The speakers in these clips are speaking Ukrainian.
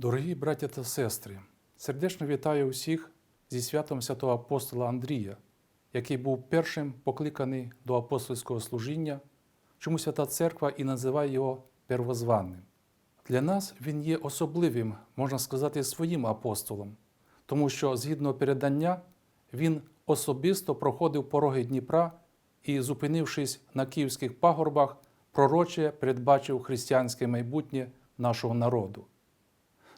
Дорогі браття та сестри, сердечно вітаю усіх зі святом святого апостола Андрія, який був першим покликаний до апостольського служіння, чому Свята Церква і називає його первозванним. Для нас він є особливим, можна сказати, своїм апостолом, тому що, згідно передання, він особисто проходив пороги Дніпра і, зупинившись на київських пагорбах, пророче передбачив християнське майбутнє нашого народу.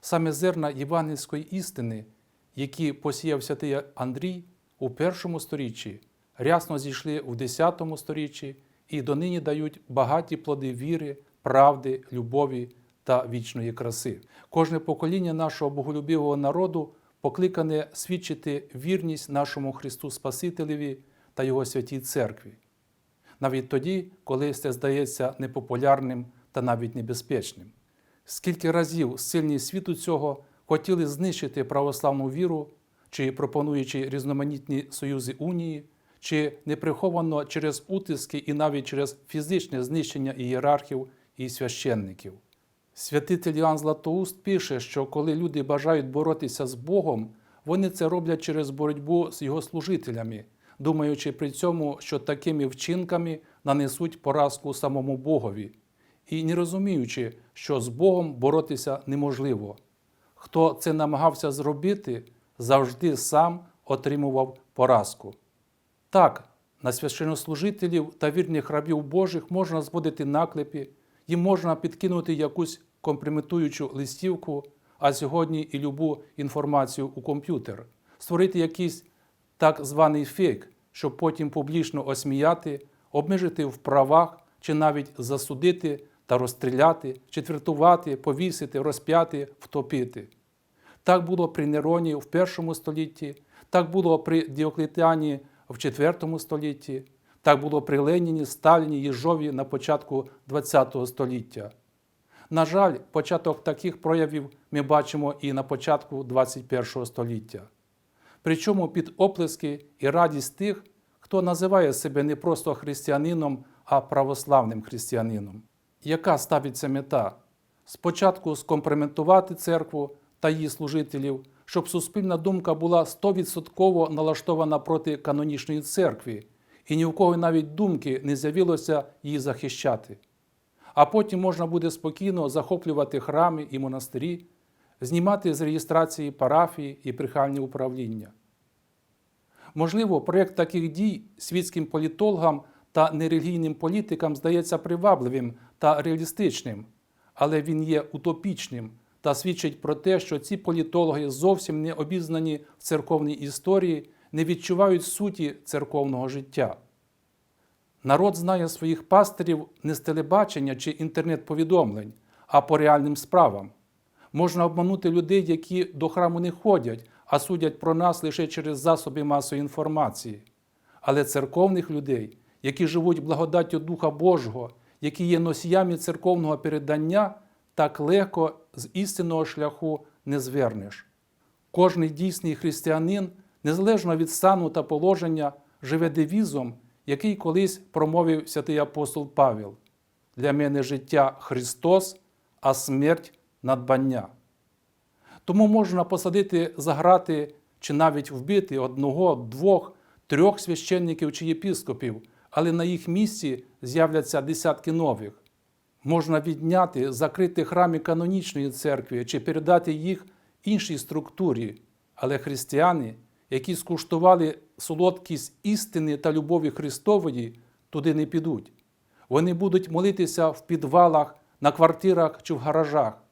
Саме зерна євангельської істини, які посіяв святий Андрій у першому сторіччі, рясно зійшли в десятому сторіччі і донині дають багаті плоди віри, правди, любові та вічної краси. Кожне покоління нашого боголюбивого народу покликане свідчити вірність нашому Христу Спасителеві та Його святій церкві. Навіть тоді, коли це здається непопулярним та навіть небезпечним. Скільки разів сильні світу цього хотіли знищити православну віру, чи пропонуючи різноманітні союзи унії, чи неприховано через утиски і навіть через фізичне знищення ієрархів і священників. Святитель Іоанн Златоуст пише, що коли люди бажають боротися з Богом, вони це роблять через боротьбу з його служителями, думаючи при цьому, що такими вчинками нанесуть поразку самому Богові, і не розуміючи, що з Богом боротися неможливо. Хто це намагався зробити, завжди сам отримував поразку. Так, на священнослужителів та вірних рабів Божих можна зводити наклепи, їм можна підкинути якусь компрометуючу листівку, а сьогодні і любу інформацію у комп'ютер, створити якийсь так званий фейк, щоб потім публічно осміяти, обмежити в правах чи навіть засудити та розстріляти, четвертувати, повісити, розп'яти, втопити. Так було при Нероні в першому столітті, так було при Діоклетіані в IV столітті, так було при Леніні, Сталіні, Єжові на початку ХХ століття. На жаль, початок таких проявів ми бачимо і на початку XXI століття. Причому під оплески і радість тих, хто називає себе не просто християнином, а православним християнином. Яка ставиться мета? Спочатку скомпроментувати церкву та її служителів, щоб суспільна думка була 100% налаштована проти канонічної церкви, і ні в кого навіть думки не з'явилося її захищати. А потім можна буде спокійно захоплювати храми і монастирі, знімати з реєстрації парафії і прихальні управління. Можливо, проєкт таких дій світським політологам та нерелігійним політикам здається привабливим та реалістичним, але він є утопічним та свідчить про те, що ці політологи зовсім не обізнані в церковній історії, не відчувають суті церковного життя. Народ знає своїх пастирів не з телебачення чи інтернет-повідомлень, а по реальним справам. Можна обманути людей, які до храму не ходять, а судять про нас лише через засоби масової інформації. Але церковних людей, які живуть благодаттю Духа Божого, які є носіями церковного передання, так легко з істинного шляху не звернеш. Кожний дійсний християнин, незалежно від стану та положення, живе девізом, який колись промовив святий апостол Павел: Для мене життя Христос, а смерть надбання. Тому можна посадити за грати чи навіть вбити одного, двох, трьох священників чи єпіскопів, але на їх місці з'являться десятки нових. Можна відняти, закрити храми канонічної церкви чи передати їх іншій структурі, але християни, які скуштували солодкість істини та любові Христової, туди не підуть. Вони будуть молитися в підвалах, на квартирах чи в гаражах.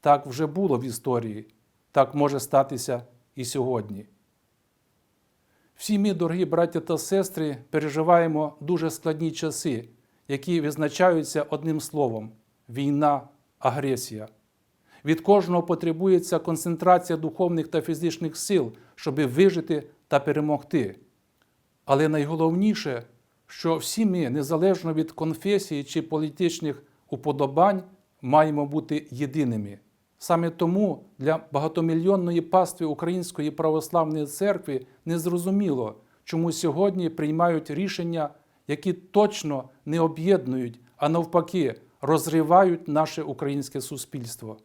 Так вже було в історії, так може статися і сьогодні. Всі ми, дорогі браття та сестри, переживаємо дуже складні часи, які визначаються одним словом війна, агресія. Від кожного потребується концентрація духовних та фізичних сил, щоб вижити та перемогти. Але найголовніше, що всі ми, незалежно від конфесії чи політичних уподобань, маємо бути єдиними. Саме тому для багатомільйонної пастви Української православної церкви незрозуміло, чому сьогодні приймають рішення, які точно не об'єднують, а навпаки, розривають наше українське суспільство.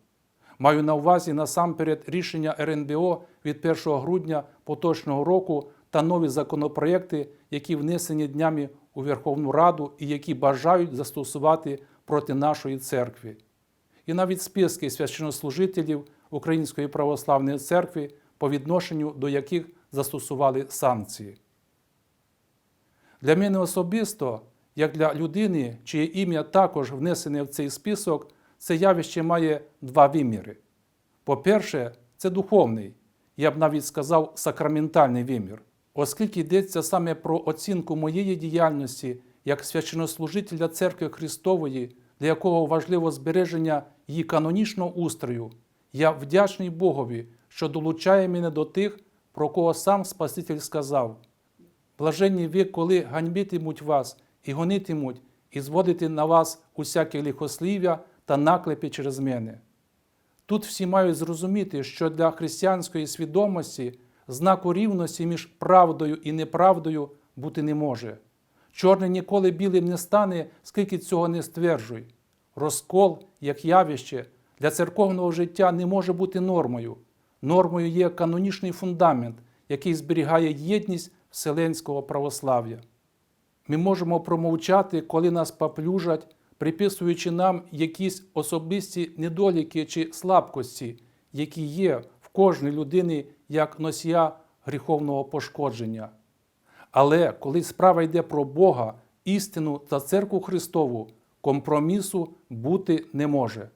Маю на увазі насамперед рішення РНБО від 1 грудня поточного року та нові законопроекти, які внесені днями у Верховну Раду і які бажають застосувати проти нашої церкви. І навіть списки священнослужителів Української православної церкви, по відношенню до яких застосували санкції. Для мене особисто, як для людини, чиє ім'я також внесене в цей список, це явище має два виміри. По-перше, це духовний, я б навіть сказав, сакраментальний вимір, оскільки йдеться саме про оцінку моєї діяльності як священнослужителя Церкви Христової, для якого важливо збереження її канонічного устрою, я вдячний Богові, що долучає мене до тих, про кого сам Спаситель сказав. Блаженні ви, коли ганьбитимуть вас і гонитимуть, і зводити на вас усяке лихослів'я та наклепи через мене. Тут всі мають зрозуміти, що для християнської свідомості знаку рівності між правдою і неправдою бути не може. Чорний ніколи білим не стане, скільки цього не стверджуй. Розкол, як явище, для церковного життя не може бути нормою. Нормою є канонічний фундамент, який зберігає єдність вселенського православ'я. Ми можемо промовчати, коли нас поплюжать, приписуючи нам якісь особисті недоліки чи слабкості, які є в кожній людині як носія гріховного пошкодження. Але коли справа йде про Бога, істину та церкву Христову, компромісу бути не може.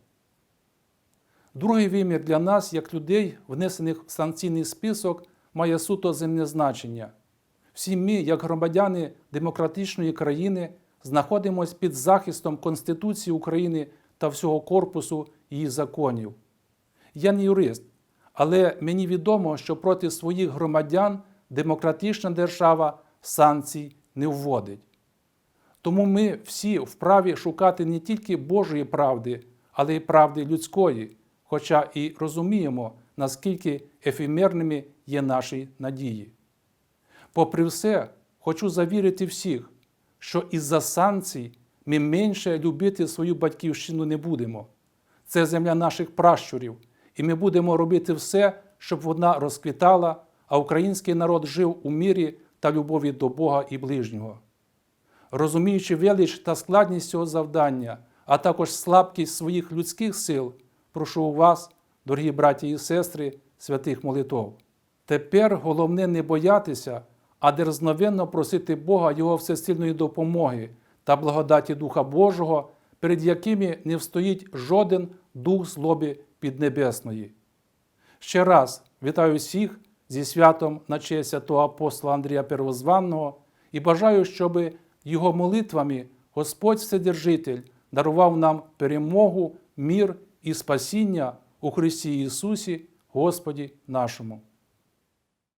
Другий вимір для нас, як людей, внесених в санкційний список, має суто земне значення. Всі ми, як громадяни демократичної країни, знаходимося під захистом Конституції України та всього корпусу її законів. Я не юрист, але мені відомо, що проти своїх громадян демократична держава санкцій не вводить. Тому ми всі вправі шукати не тільки Божої правди, але й правди людської, хоча і розуміємо, наскільки ефемерними є наші надії. Попри все, хочу завірити всіх, що із-за санкцій ми менше любити свою батьківщину не будемо. Це земля наших пращурів, і ми будемо робити все, щоб вона розквітала, а український народ жив у мірі та любові до Бога і ближнього. Розуміючи велич та складність цього завдання, а також слабкість своїх людських сил, прошу у вас, дорогі браті і сестри, святих молитов. Тепер головне не боятися, а дерзновенно просити Бога Його всесильної допомоги та благодаті Духа Божого, перед якими не встоїть жоден дух злоби піднебесної. Ще раз вітаю всіх зі святом на честь святого апостола Андрія Первозванного і бажаю, щоб його молитвами Господь Вседержитель дарував нам перемогу, мір і спасіння у Христі Ісусі, Господі нашому.